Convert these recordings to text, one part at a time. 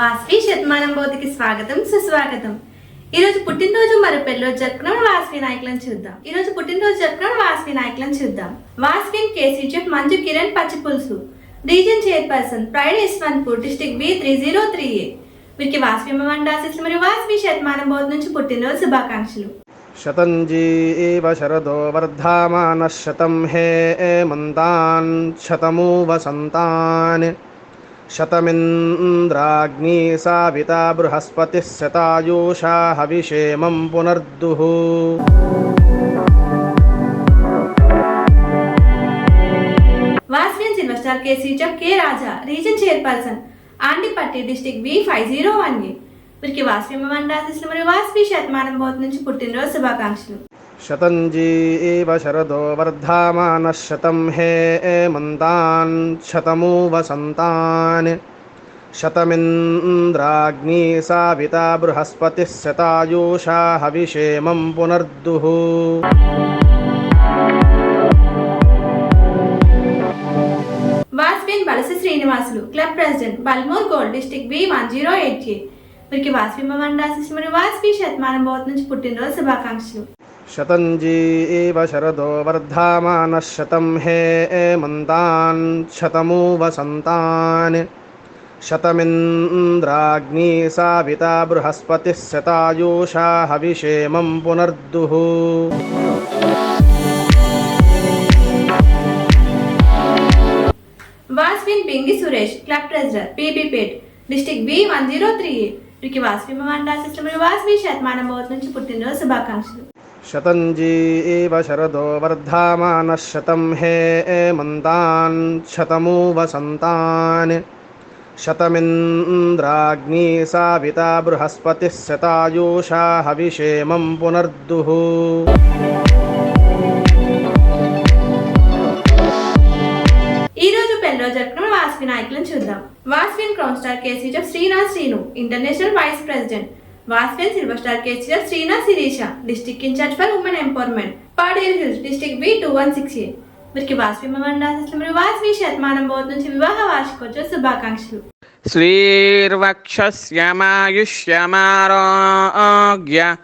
వాస్వి శతమానం బోధికి స్వాగతం సుస్వాగతం. రోజు పుట్టినరోజు మరి పెళ్ళిరోజు జరుపుకున్న వాస్వి నాయకులను చూద్దాం. ఈరోజు పుట్టినరోజు జరుపుకున్న వాస్వి నాయకులను చూద్దాం. Vasvin KCGF Manju Kiran Pachipulusu. Region chairperson pride Yeshwanthpur district B three zero three A. వీరికి వాస్వి మండాసిస్లు మరియు వాస్వి శతమానం బోధి నుంచి పుట్టినరోజు శుభాకాంక్షలు. శతంజీ శరదో వర్ధమాన శతం హే మంతాన్ శతము వసంతాన్ शतमिन्द्राग्नी साविता बृहस्पतिः शतायुषा हविषेमं पुनर्दुः వాస్విన్ silver star KC chef K Raja region chairperson Andipatti district B five zero one A వీరికి వాస్వి మండాసిస్ మరియు వాస్వి శతమానం బోధ నుంచి పుట్టినరోజు శుభాకాంక్షలు शतञ्जीव शरदो वर्धामानः शतं हे एमन्तान् शतमु वसन्तान् शतमिन्द्राग्नी साविता बृहस्पतिः शतायुषा हविषेमं पुनर्दुः వాస్విన్ Balasi Srinivasulu club president Balmoor gold district B one zero eight A వీరికి వాస్వి మండాసిస్ మరియు వాస్వి శతమానం బోధ నుంచి పుట్టినరోజు శుభాకాంక్షలు शतञ्जीव शरदो वर्धामानः शतं हे एमन्तान् शतमु वसन्तान् शतमिन्द्राग्नी साविता बृहस्पतिः शतायुषा हविषेमं पुनर्दुः వాస్విన్ Pingi Suresh club treasurer PB Pet district B one zero three A వీరికి వాస్వి మండాసిస్ మరియు వాస్వి శతమానం బోధ నుంచి పుట్టినరోజు శుభాకాంక్షలు शतञ्जीव शरदो वर्धामानः शतं हे एमन्तान् शतमु वसन्तान् शतमिन्द्राग्नी साविता बृहस्पतिः शतायुषा हविषेमं पुनर्दुः ఈ రోజు పెళ్ళిలో జరుపుకున్న వాస్వి నాయకులను చూద్దాం వాస్విన్ crown star KC chef Srinath Srinu international vice president Vasavian silver star KCR శ్రీనా Sirisha. District in charge for women empowerment Paderu hills district B two one six A వీరికి వాస్వి మండాల్సిన వాస్వి శతమానం బోధ నుంచి వివాహ వార్షికోత్సవ శుభాకాంక్షలు. శ్రీర్వక్షమాయుష్యమారోగ్య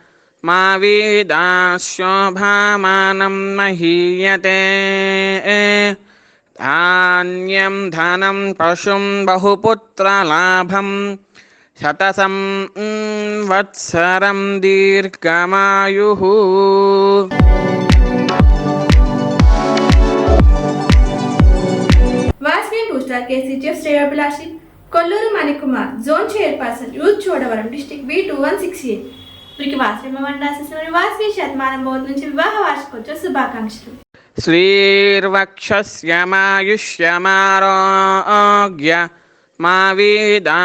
మా వీదాశోభామానం మహీయతే. ధాన్యం ధనం పశుం బహుపుత్రలాభం శతసం వత్సరం దీర్ఘమాయు Kolluru Manikumar zone chairperson youth Chodavaram district B two one six eight ఇప్పటికి వాస్వి మండాసిన వాస్వి శతమానం బోధ్ నుంచి వివాహ వార్షికోత్సవ శుభాకాంక్షలు. శ్రీర్వక్షస్యమాయుష్యమారోగ్య మా వేదా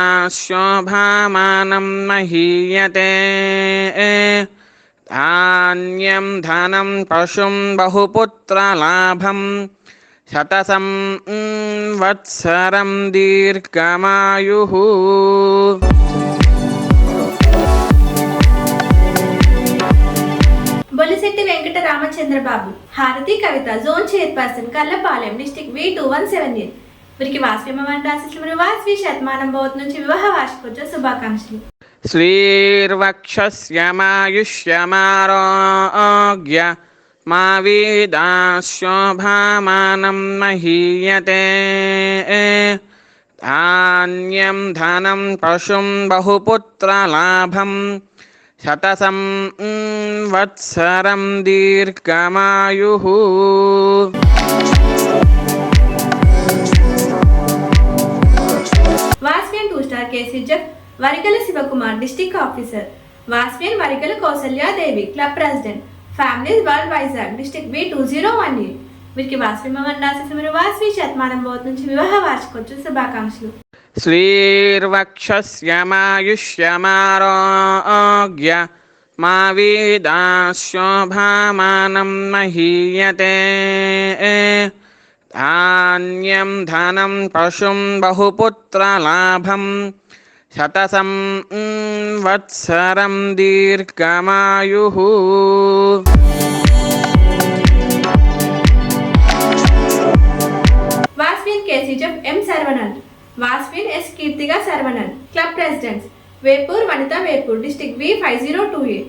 మహీయతే ధాన్యం ధనం పశుం బహుపుత్రలాభం శతసం వత్సరం దీర్ఘమాయు Bolisetti Venkata Ramachandrababu Harathi Kavitha zone chairperson Kallapalem district V two one seven eight. వీరికి వాస్వి మండాసిస్ మరియు వాస్వి శతమానం బోధ నుంచి వివాహ వార్షికోత్సవ శుభాకాంక్షలు श्रीर्वक्षस्यमायुष्यमारोग्य मा वेदाशोभामानं महीयते धान्यं धनं पशुं बहुपुत्रलाभं शतसं वत्सरं दीर्घमायुः Vasavian two star KCGF Varikala Sivakumar district officer. Vasavian Varikala Kousalyadevi club president. Families world Vizag district B two zero one eight వీరికి వాస్విమవన్ రాసేసిన మీరు వాస్వి శతమానం బోధ నుంచి వివాహ వార్షికోత్సవ శుభాకాంక్షలు. శ్రీర్వక్షమాయుష్యమారోగ్య మా వీదాశోభామానం మహీయతే. ధాన్యం ధనం పశుం బహుపుత్రలాభం శతసం వత్సరం దీర్ఘమాయు. Vasavian KCGF M Saravanan Vasavian S Keerthiga Saravanan club presidents Vepur Vanitha Vepur district B five zero two A.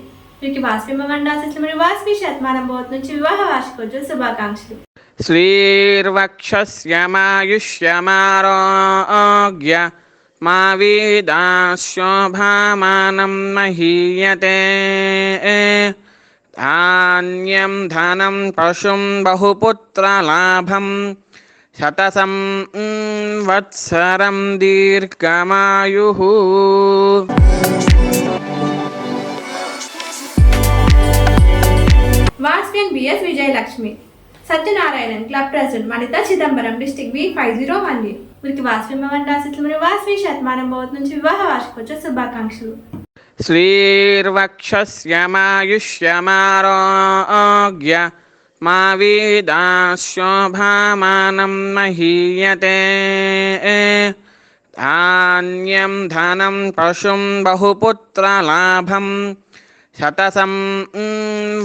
వీరికి వాస్వి మమండాసిస్లు మరియు వాస్వి శతమానం బోత్ నుంచి వివాహ వార్షికోత్సవ శుభాకాంక్షలు. श्रीर्वक्षस्यमायुष्यमारोग्य मा वेदाशोभामानं महीयते। धान्यं धनं पशुं बहुपुत्रलाभं शतसं वत्सरं दीर्घमायुः। Vasavian BS Vijayalakshmi. Satyanarayanan club president Manitha Chidambaram district V oh five zero one A వీరికి వాసవి మవన్ రాసిట్లు వాసవి శతమానం భవత్ నుంచి వివాహ వార్షికోత్సవ శుభాకాంక్షలు. శ్రీర్వక్షమాయుష్యమారోగ్య మా వీదాశోభామానం మహీయతే. ధాన్యం ధనం పశుం బహుపుత్రలాభం శతసం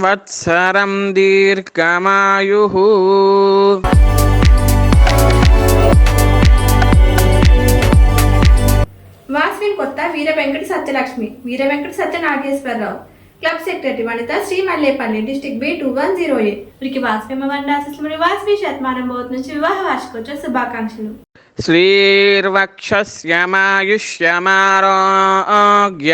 వత్సరం దీర్ఘమాయు. Vasavian Kotha Veera Venkata Satyalakshmi Veera Venkata Satya Nageswararao club secretary Vanitha Sri Malleppalli district B two one zero A. వీరికి వాస్విమ వండాసిస్ మరియు వాస్వి శతమానం బోత్ నుంచి వివాహ వార్షికోత్సవ శుభాకాంక్షలు. శ్రీర్వక్షస్యమాయుష్యమారోగ్య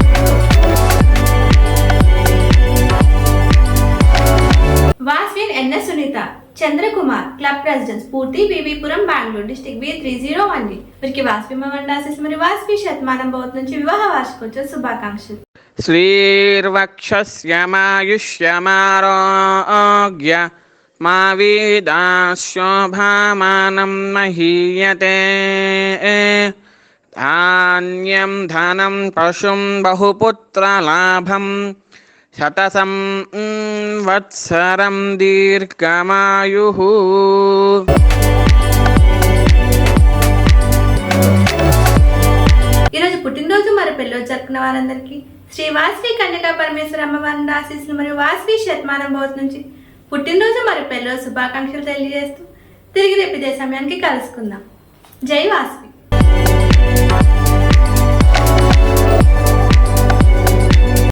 Chandrakumar club president Spoorthi Bibipuram Bengaluru district B three zero one వీరికి వాస్పిమండాసిస్ మరియు వాస్పి శతమానం భవత్ నుంచి వివాహ వార్షికోత్సవ శుభాకాంక్షలు. శ్రీర్వక్షమాయుష్యమారోగ్య మా వీదాశోభామానం మహీయతే. ధాన్యం ధనం పశుం బహుపుత్రలాభం శతసం వత్సరం దీర్ఘమాయు ఈరోజు పుట్టినరోజు మరి పెళ్ళి జరుపుకున్న వారందరికీ శ్రీ వాసవి కన్యకా పరమేశ్వర అమ్మవారిని ఆశీస్సులు మరియు వాసవి శతమానం భోజనం నుంచి పుట్టినరోజు మరి పెళ్ళి శుభాకాంక్షలు తెలియజేస్తూ తిరిగి రేపు ఇదే సమయానికి కలుసుకుందాం. జై వాసు